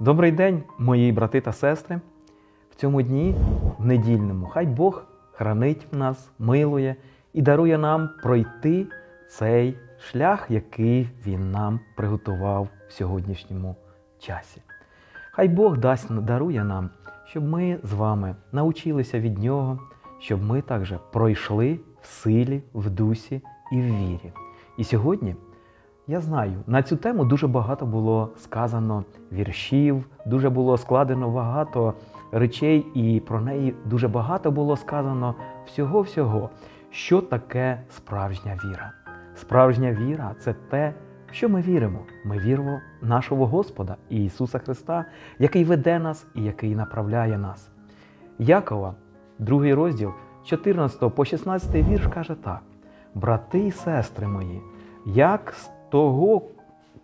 Добрий день, мої брати та сестри. В цьому дні, в недільному, хай Бог хранить нас, милує і дарує нам пройти цей шлях, який Він нам приготував в сьогоднішньому часі. Хай Бог дасть дарує нам, щоб ми з вами навчилися від Нього, щоб ми також пройшли в силі, в дусі і в вірі. І сьогодні я знаю, на цю тему дуже багато було сказано віршів, дуже було складено багато речей, і про неї дуже багато було сказано всього-всього, що таке справжня віра. Справжня віра це те, що ми віримо. Ми віримо нашого Господа Ісуса Христа, який веде нас і який направляє нас. Якова, другий розділ, 14 по 16 вірш каже так: брати і сестри мої, як того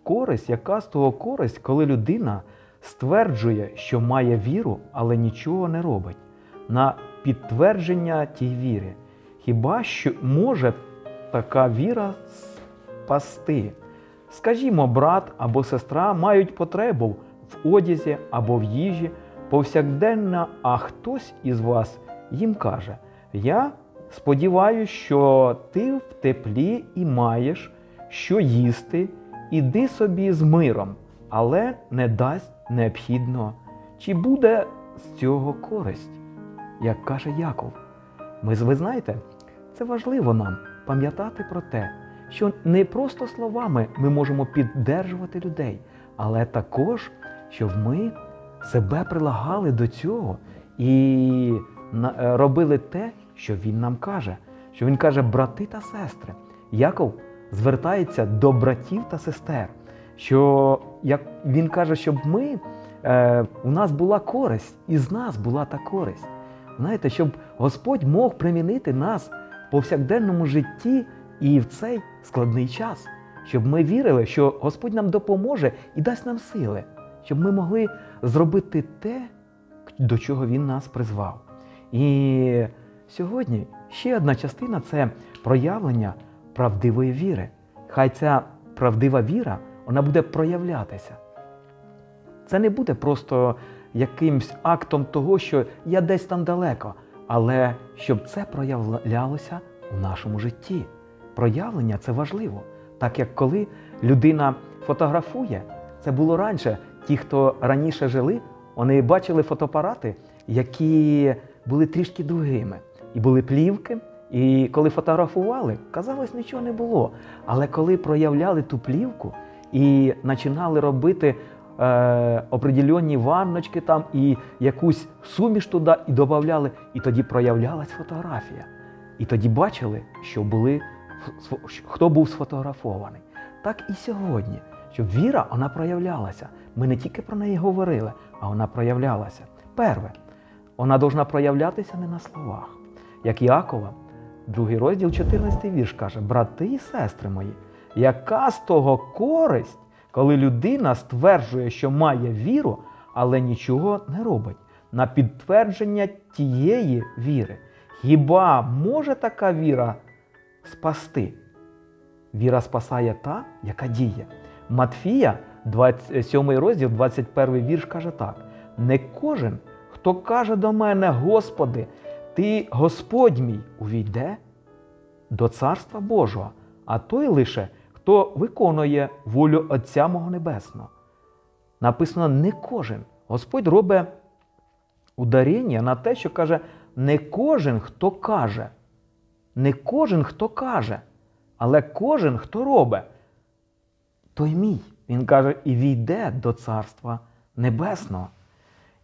користь, яка з того користь, коли людина стверджує, що має віру, але нічого не робить, на підтвердження тій віри. Хіба що може така віра спасти? Скажімо, брат або сестра мають потребу в одязі або в їжі повсякденно, а хтось із вас їм каже: Я сподіваюся, що ти в теплі і маєш що їсти, іди собі з миром, але не дасть необхідно. Чи буде з цього користь? Як каже Яков. Ми, ви знаєте, це важливо нам пам'ятати про те, що не просто словами ми можемо піддержувати людей, але також, щоб ми себе прилагали до цього і е, робили те, що він нам каже. Що він каже, брати та сестри. Яков звертається до братів та сестер, що як він каже, щоб ми, е, у нас була користь, і з нас була та користь. Знаєте, щоб Господь мог примінити нас в повсякденному житті і в цей складний час, щоб ми вірили, що Господь нам допоможе і дасть нам сили, щоб ми могли зробити те, до чого Він нас призвав. І сьогодні ще одна частина це проявлення правдивої віри. Хай ця правдива віра вона буде проявлятися. Це не буде просто якимсь актом того, що я десь там далеко, але щоб це проявлялося в нашому житті. Проявлення це важливо. Так як коли людина фотографує, це було раніше. Ті, хто раніше жили, вони бачили фотоапарати, які були трішки другими. І були плівки, і коли фотографували, казалось, нічого не було. Але коли проявляли ту плівку і починали робити е, определенні ванночки там і якусь суміш туди і додавали, і тоді проявлялась фотографія. І тоді бачили, що були хто був сфотографований. Так і сьогодні, щоб віра вона проявлялася. Ми не тільки про неї говорили, а вона проявлялася. Перше, вона повинна проявлятися не на словах. Як Якова, другий розділ, 14 вірш каже: брати і сестри мої, яка з того користь, коли людина стверджує, що має віру, але нічого не робить, на підтвердження тієї віри. Хіба може така віра спасти? Віра спасає та, яка діє. Матфія, 27 розділ, 21 вірш каже так: не кожен, хто каже до мене, Господи, ти Господь мій, увійде до Царства Божого, а той лише, хто виконує волю Отця мого Небесного. Написано не кожен. Господь робить ударення на те, що каже, не кожен, хто каже. Не кожен, хто каже, але кожен, хто робить. Той мій. Він каже, і війде до Царства Небесного.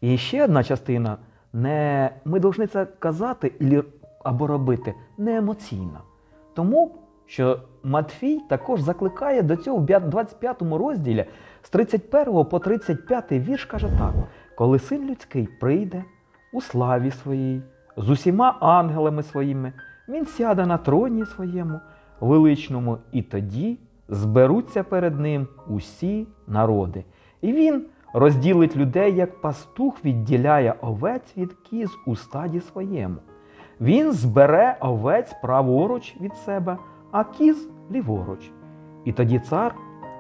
І ще одна частина. Не, ми повинні це казати або робити не емоційно. Тому що Матфій також закликає до цього в 25 розділі з 31 по 35 вірш каже так: коли син людський прийде у славі своїй, з усіма ангелами своїми, він сяде на троні своєму величному, і тоді зберуться перед ним усі народи. І він розділить людей, як пастух відділяє овець від кіз у стаді своєму. Він збере овець праворуч від себе, а кіз ліворуч. І тоді цар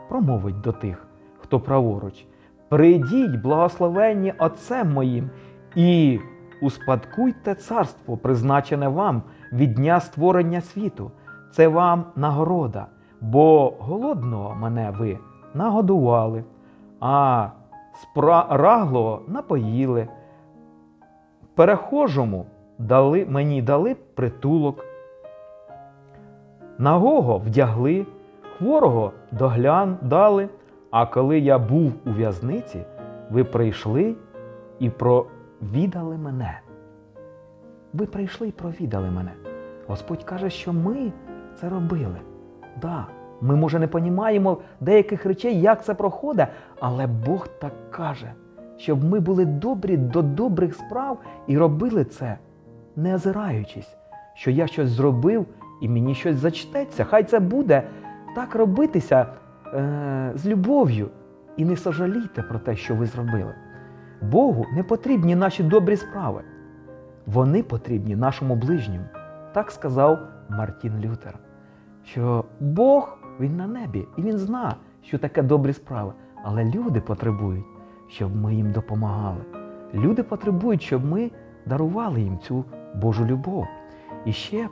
промовить до тих, хто праворуч: Прийдіть, благословенні Отцем моїм, і успадкуйте царство, призначене вам від дня створення світу. Це вам нагорода, бо голодного мене ви нагодували, а спраглого напоїли. Перехожому дали, мені дали притулок. Нагого вдягли, хворого доглян дали. А коли я був у в'язниці, ви прийшли і провідали мене. Ви прийшли і провідали мене. Господь каже, що ми це робили. Да, ми, може, не понімаємо деяких речей, як це проходить, але Бог так каже, щоб ми були добрі до добрих справ і робили це, не озираючись, що я щось зробив і мені щось зачтеться. Хай це буде так робитися е, з любов'ю. І не сожалійте про те, що ви зробили. Богу не потрібні наші добрі справи. Вони потрібні нашому ближньому. Так сказав Мартін Лютер. Що Бог він на небі, і він зна, що таке добрі справи. Але люди потребують, щоб ми їм допомагали. Люди потребують, щоб ми дарували їм цю Божу любов. І ще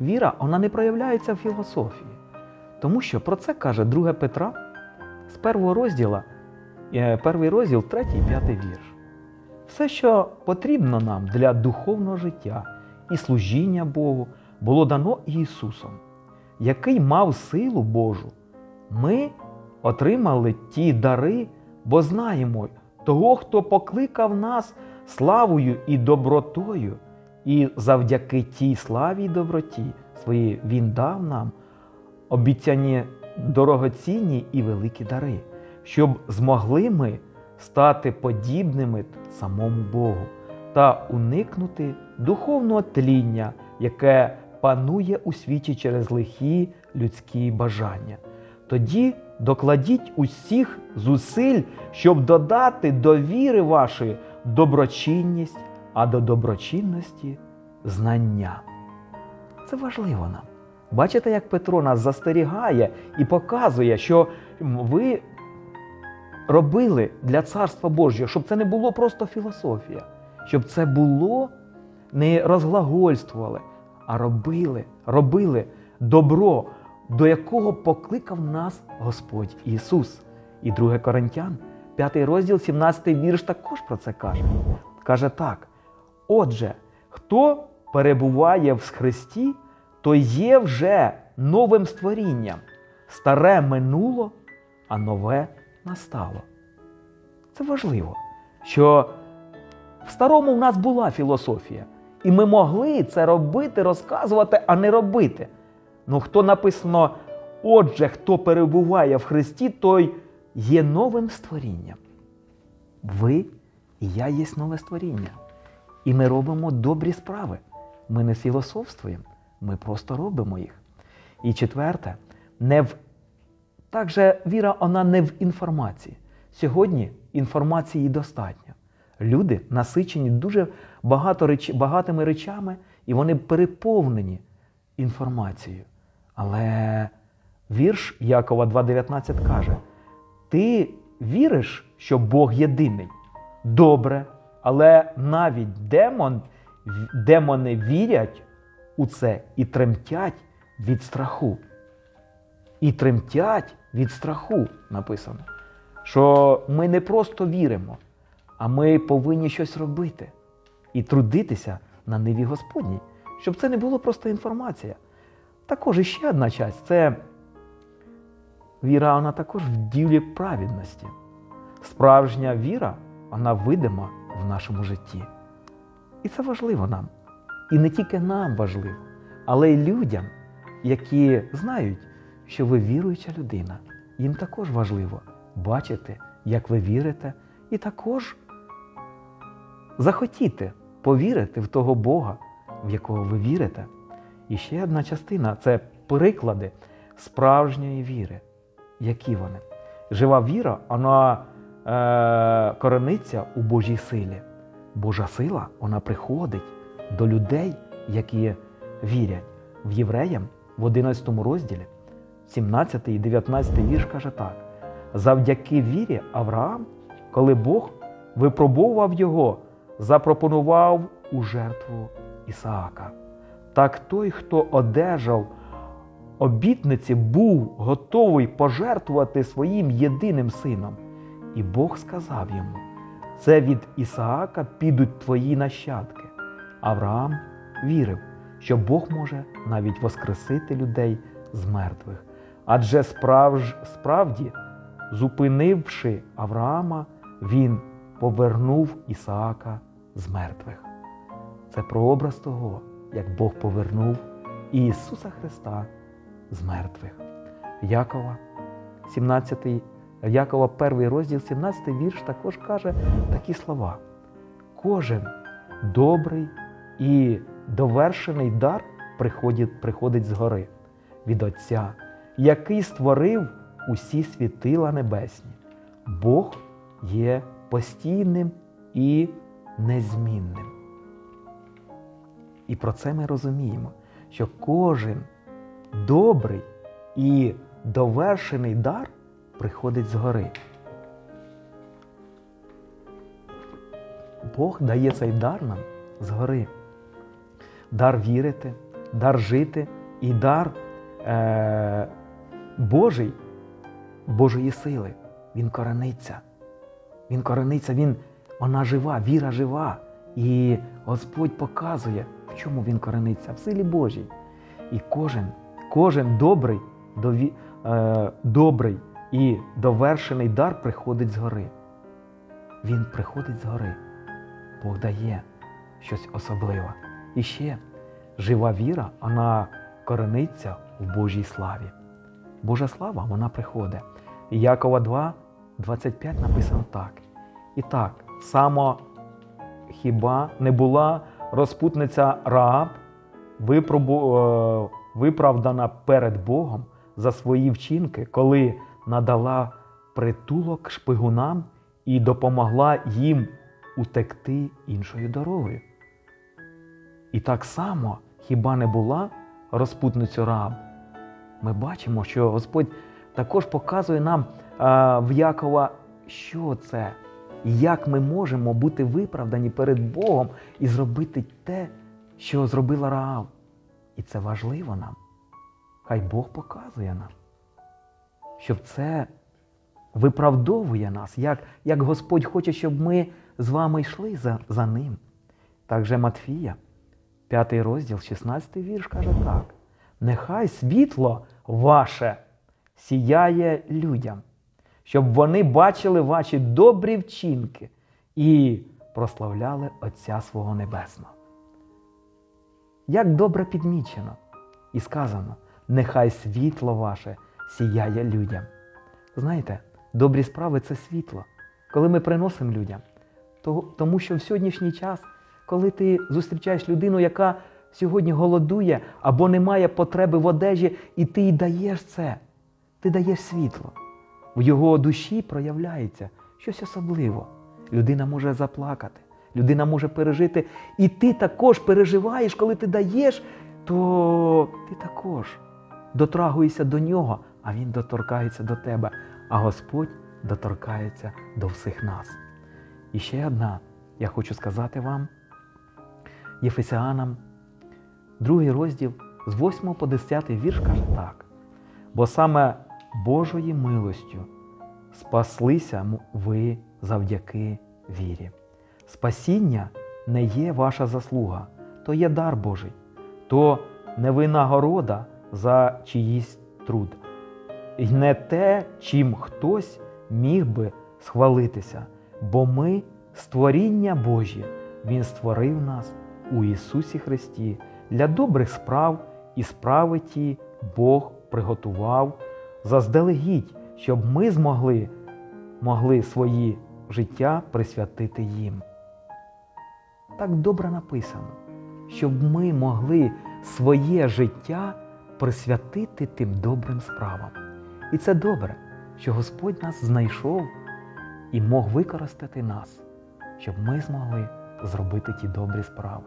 віра вона не проявляється в філософії. Тому що про це каже 2 Петра з першого розділу, е, перший розділ, третій і п'ятий вірш. Все, що потрібно нам для духовного життя і служіння Богу, було дано Ісусом, який мав силу Божу. Ми отримали ті дари, бо знаємо того, хто покликав нас славою і добротою, і завдяки тій славі і доброті своїй Він дав нам обіцяні дорогоцінні і великі дари, щоб змогли ми стати подібними самому Богу та уникнути духовного тління, яке панує у світі через лихі людські бажання. Тоді докладіть усіх зусиль, щоб додати до віри вашої доброчинність, а до доброчинності знання. Це важливо нам. Бачите, як Петро нас застерігає і показує, що ви робили для Царства Божого, щоб це не було просто філософія, щоб це було не розглагольствували, а робили, робили добро, до якого покликав нас Господь Ісус. І 2 Коринтян, 5 розділ, 17 вірш також про це каже. Каже так: отже, хто перебуває в Христі, то є вже новим створінням. Старе минуло, а нове настало. Це важливо, що в старому в нас була філософія, і ми могли це робити, розказувати, а не робити. Ну, хто написано, отже, хто перебуває в Христі, той є новим створінням. Ви і я є нове створіння. І ми робимо добрі справи. Ми не філософствуємо, ми просто робимо їх. І четверте, не в... також віра вона не в інформації. Сьогодні інформації достатньо. Люди насичені дуже багато реч... багатими речами, і вони переповнені інформацією. Але вірш Якова 2,19 каже: Ти віриш, що Бог єдиний? Добре, але навіть демон, демони вірять у це і тремтять від страху. І тремтять від страху написано, що ми не просто віримо, а ми повинні щось робити і трудитися на ниві Господній, щоб це не було просто інформація. Також іще одна часть це віра, вона також в ділі праведності. Справжня віра, вона видима в нашому житті. І це важливо нам. І не тільки нам важливо, але й людям, які знають, що ви віруюча людина. Їм також важливо бачити, як ви вірите, і також захотіти повірити в того Бога, в якого ви вірите. І ще одна частина це приклади справжньої віри. Які вони? Жива віра, вона е, корениться у Божій силі. Божа сила вона приходить до людей, які вірять. В Євреям в 11 розділі, 17 і 19 вірш каже так: завдяки вірі Авраам, коли Бог випробовував його, запропонував у жертву Ісаака. Так той, хто одержав обітниці, був готовий пожертвувати своїм єдиним сином. І Бог сказав йому: це від Ісаака підуть твої нащадки. Авраам вірив, що Бог може навіть воскресити людей з мертвих. Адже справж, справді, зупинивши Авраама, він повернув Ісаака з мертвих. Це прообраз того, як Бог повернув Ісуса Христа з мертвих. Якова, 17, Якова, перший розділ, 17 вірш також каже такі слова. Кожен добрий і довершений дар приходить, приходить згори від Отця, який створив усі світила небесні. Бог є постійним і незмінним. І про це ми розуміємо, що кожен добрий і довершений дар приходить згори. Бог дає цей дар нам згори. Дар вірити, дар жити і дар е, Божий, Божої сили. Він корениться. Він корениться, він, вона жива, віра жива. І Господь показує, в чому він корениться, в силі Божій. І кожен, кожен добрий, дові, е, добрий і довершений дар приходить згори. Він приходить згори. Бог дає щось особливе. І ще жива віра, вона корениться в Божій славі. Божа слава, вона приходить. І Якова 2, 25 написано так. І так, само хіба не була розпутниця Рааб випробу, е, виправдана перед Богом за свої вчинки, коли надала притулок шпигунам і допомогла їм утекти іншою дорогою. І так само хіба не була розпутницю Рааб? Ми бачимо, що Господь також показує нам а, в Якова, що це, як ми можемо бути виправдані перед Богом і зробити те, що зробила Раав. І це важливо нам. Хай Бог показує нам, щоб це виправдовує нас, як, як Господь хоче, щоб ми з вами йшли за, за ним. Так же Матфія, 5 розділ, 16 вірш каже так: нехай світло ваше сіяє людям, щоб вони бачили ваші добрі вчинки і прославляли Отця свого Небесного. Як добре підмічено і сказано, нехай світло ваше сіяє людям. Знаєте, добрі справи це світло, коли ми приносимо людям. Тому що в сьогоднішній час, коли ти зустрічаєш людину, яка сьогодні голодує або не має потреби в одежі, і ти їй даєш це, ти даєш світло. В його душі проявляється щось особливе. Людина може заплакати, людина може пережити. І ти також переживаєш, коли ти даєш, то ти також дотрагуєшся до нього, а він доторкається до тебе. А Господь доторкається до всіх нас. І ще одна, я хочу сказати вам, Єфесіанам, другий розділ з 8 по 10 вірш каже так. Бо саме Божою милостю. Спаслися ви завдяки вірі. Спасіння не є ваша заслуга, то є дар Божий, то не винагорода за чиїсь труд, і не те, чим хтось міг би схвалитися, бо ми створіння Божє, Він створив нас у Ісусі Христі. Для добрих справ і справи ті Бог приготував заздалегідь, щоб ми змогли могли свої життя присвятити їм. Так добре написано, щоб ми могли своє життя присвятити тим добрим справам. І це добре, що Господь нас знайшов і мог використати нас, щоб ми змогли зробити ті добрі справи.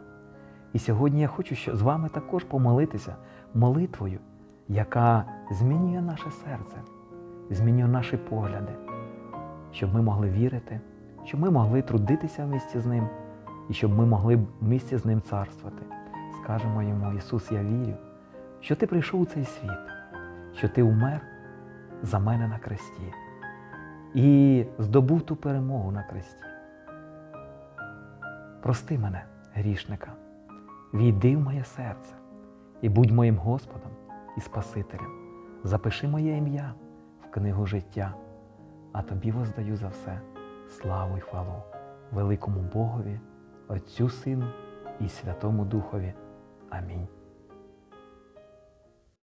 І сьогодні я хочу з вами також помолитися молитвою, яка змінює наше серце, змінює наші погляди, щоб ми могли вірити, щоб ми могли трудитися в місті з ним і щоб ми могли в місті з ним царствувати. Скажемо йому, Ісус, я вірю, що Ти прийшов у цей світ, що Ти умер за мене на кресті і здобув ту перемогу на кресті. Прости мене, грішника, війди в моє серце і будь моїм Господом і Спасителем. Запиши моє ім'я в книгу життя, а тобі воздаю за все славу й хвалу, великому Богові, Отцю Сину і Святому Духові. Амінь.